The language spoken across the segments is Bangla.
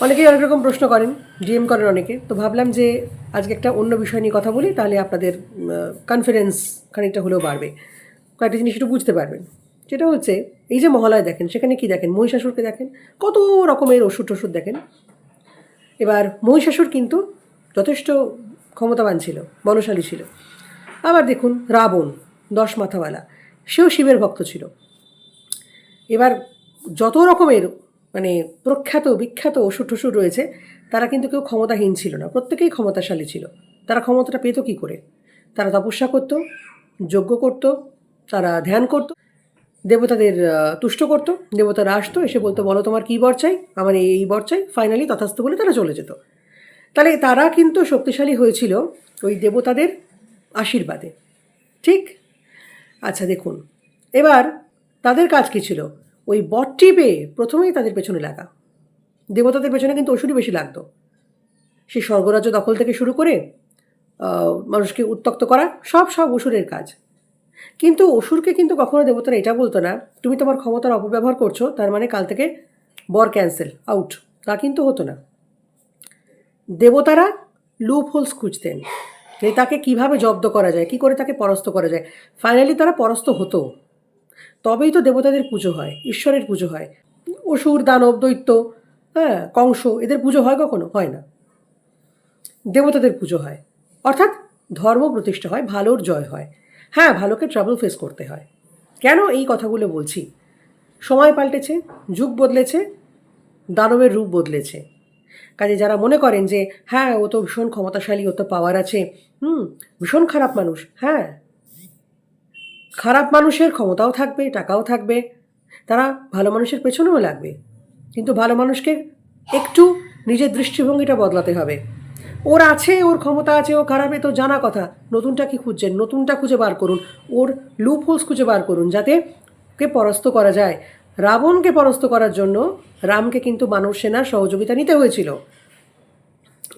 অনেকেই অনেক রকম প্রশ্ন করেন ডিএম করেন অনেকে। তো ভাবলাম যে আজকে একটা অন্য বিষয় নিয়ে কথা বলি, তাহলে আপনাদের কনফিডেন্স খানিকটা হলেও বাড়বে। কয়েকটা জিনিস একটু বুঝতে পারবেন। যেটা হচ্ছে, এই যে মহালয় দেখেন, সেখানে কি দেখেন? মহিষাসুরকে দেখেন? কত রকমের ওষুধ টষুধ দেখেন? এবার, মহিষাসুর কিন্তু যথেষ্ট ক্ষমতাবান ছিল বলশালী ছিল। আবার দেখুন, রাবণ, দশ মাথাওয়ালা, সেও শিবের ভক্ত ছিল। এবার যত রকমের মানে প্রখ্যাত, বিখ্যাত ওষুধ টষুধ রয়েছে, তারা কিন্তু কেউ ক্ষমতাহীন ছিল না। প্রত্যেকেই ক্ষমতাশালী ছিল। তারা ক্ষমতাটা পেত কী করে? তারা তপস্যা করত, যজ্ঞ করত, তারা ধ্যান করত, দেবতাদের তুষ্ট করত, দেবতারা আসতো, এসে বলতো, বলো তোমার কী বর চাই? আমার এই এই বর চাই। ফাইনালি তথাস্থ বলে তারা চলে যেত। তাহলে তারা কিন্তু শক্তিশালী হয়েছিল ওই দেবতাদের আশীর্বাদে। ঠিক? আচ্ছা দেখুন। এবার তাদের কাজ কী ছিল? ওই বটটি পেয়ে প্রথমেই তাদের পেছনে লাগা। দেবতাদের পেছনে কিন্তু ওষুধই বেশি লাগতো। সেই স্বর্গরাজ্য দখল থেকে শুরু করে মানুষকে উত্তক্ত করা, সব সব অসুরের কাজ। কিন্তু অসুরকে কিন্তু কখনো দেবতারা এটা বলতো না, তুমি তোমার ক্ষমতার অপব্যবহার করছ, তার মানে কাল থেকে বর ক্যান্সেল আউট তা কিন্তু হতো না। দেবতারা লুপ হোলস খুঁজতেন তাকে কীভাবে জব্দ করা যায়, কি করে তাকে পরাস্ত করা যায়। ফাইনালি তারা পরাস্ত হতো। তবেই তো দেবতাদের পুজো হয়, ঈশ্বরের পুজো হয়। অসুর, দানব, দৈত্য হ্যাঁ কংস, এদের পুজো হয় কখনো? হয় না। দেবতাদের পুজো হয়। অর্থাৎ ধর্ম প্রতিষ্ঠা হয়, ভালোর জয় হয়। হ্যাঁ ভালোকে ট্রাবল ফেস করতে হয়। কেন এই কথাগুলো বলছি? সময় পাল্টেছে, যুগ বদলেছে, দানবের রূপ বদলেছে। কাজে যারা মনে করেন যে হ্যাঁ ও তো ভীষণ ক্ষমতাশালী ও তো পাওয়ার আছে, হুম, ভীষণ খারাপ মানুষ হ্যাঁ খারাপ মানুষের ক্ষমতাও থাকবে, টাকাও থাকবে, তারা ভালো মানুষের পেছনেও লাগবে। কিন্তু ভালো মানুষকে একটু নিজের দৃষ্টিভঙ্গিটা বদলাতে হবে। ওর আছে, ওর ক্ষমতা আছে, ও খারাপে, তো জানা কথা। নতুনটা কি খুঁজছেন? নতুনটা খুঁজে বার করুন। ওর লুপ হোলস খুঁজে বার করুন যাতে কে পরাস্ত করা যায়। রাবণকে পরাস্ত করার জন্য রামকে কিন্তু মানব সেনার সহযোগিতা নিতে হয়েছিল।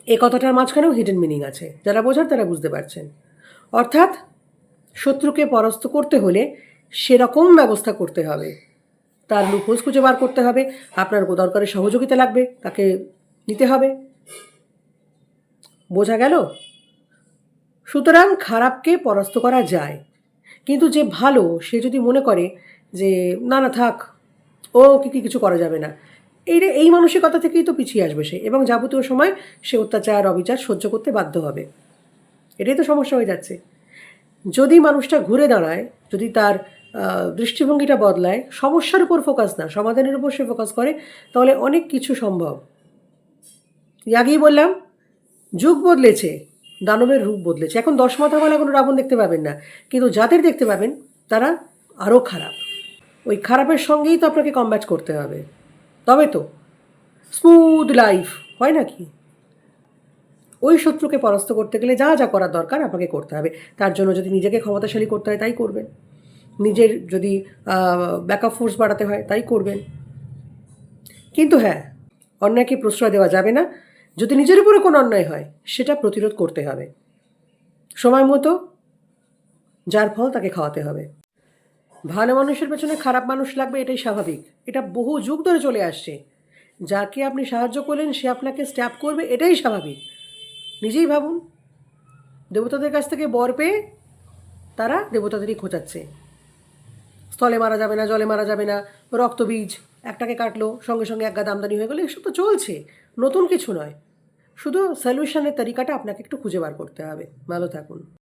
এ কথাটার মাঝখানেও হিডেন মিনিং আছে। যারা বোঝার তারা বুঝতে পারছেন। অর্থাৎ শত্রুকে পরাস্ত করতে হলে সেরকম ব্যবস্থা করতে হবে। তার লুপোজ খুঁজে বার করতে হবে। আপনার দরকারের সহযোগিতা লাগবে, তাকে নিতে হবে। বোঝা গেল? সুতরাং খারাপকে পরাস্ত করা যায়। কিন্তু যে ভালো, সে যদি মনে করে যে, না না, থাক, ও কি কি, কিছু করা যাবে না। এই এই মানসিকতা থেকেই তো পিছিয়ে আসবে সে এবং যাবতীয় সময় সে অত্যাচার, অবিচার সহ্য করতে বাধ্য হবে। এটাই তো সমস্যা হয়ে যাচ্ছে। যদি মানুষটা ঘুরে দাঁড়ায়, যদি তার দৃষ্টিভঙ্গিটা বদলায়, সমস্যার উপর ফোকাস না, সমাধানের উপর সে ফোকাস করে, তাহলে অনেক কিছু সম্ভব। আগেই বললাম, যুগ বদলেছে, দানবের রূপ বদলেছে। এখন দশ মাথাওয়ালা কোনো রাবণ দেখতে পাবেন না, কিন্তু যাদের দেখতে পাবেন, তারা আরও খারাপ। ওই খারাপের সঙ্গেই তো আপনাকে কমব্যাট করতে হবে। তবে তো স্মুথ লাইফ হয় নাকি ওই শত্রুকে পরাস্ত করতে গেলে যা যা করার দরকার আপনাকে করতে হবে। তার জন্য যদি নিজেকে ক্ষমতাশালী করতে হয়, তাই করবেন। নিজের যদি ব্যাকআপ ফোর্স বাড়াতে হয়, তাই করবেন। কিন্তু হ্যাঁ অন্যায়কে প্রশ্রয় দেওয়া যাবে না। যদি নিজের উপরে কোনো অন্যায় হয়, সেটা প্রতিরোধ করতে হবে। সময় মতো, যার ফল তাকে খাওয়াতে হবে। ভালো মানুষের পেছনে খারাপ মানুষ লাগবে, এটাই স্বাভাবিক। এটা বহু যুগ ধরে চলে আসছে। যাকে আপনি সাহায্য করলেন, সে আপনাকে স্ট্যাপ করবে, এটাই স্বাভাবিক। নিজেই ভাবুন। দেবতাদের কাছ থেকে বর পেয়ে তারা দেবতাদেরই খোঁচাচ্ছে। স্থলে মারা যাবে না, জলে মারা যাবে না, রক্তবীজ একটাকে কাটলো, সঙ্গে সঙ্গে এক গাদা আমদানি হয়ে গেলো, এসব তো চলছে, নতুন কিছু নয়। শুধু সলিউশনের তালিকাটা আপনাকে একটু খুঁজে বার করতে হবে। ভালো থাকুন।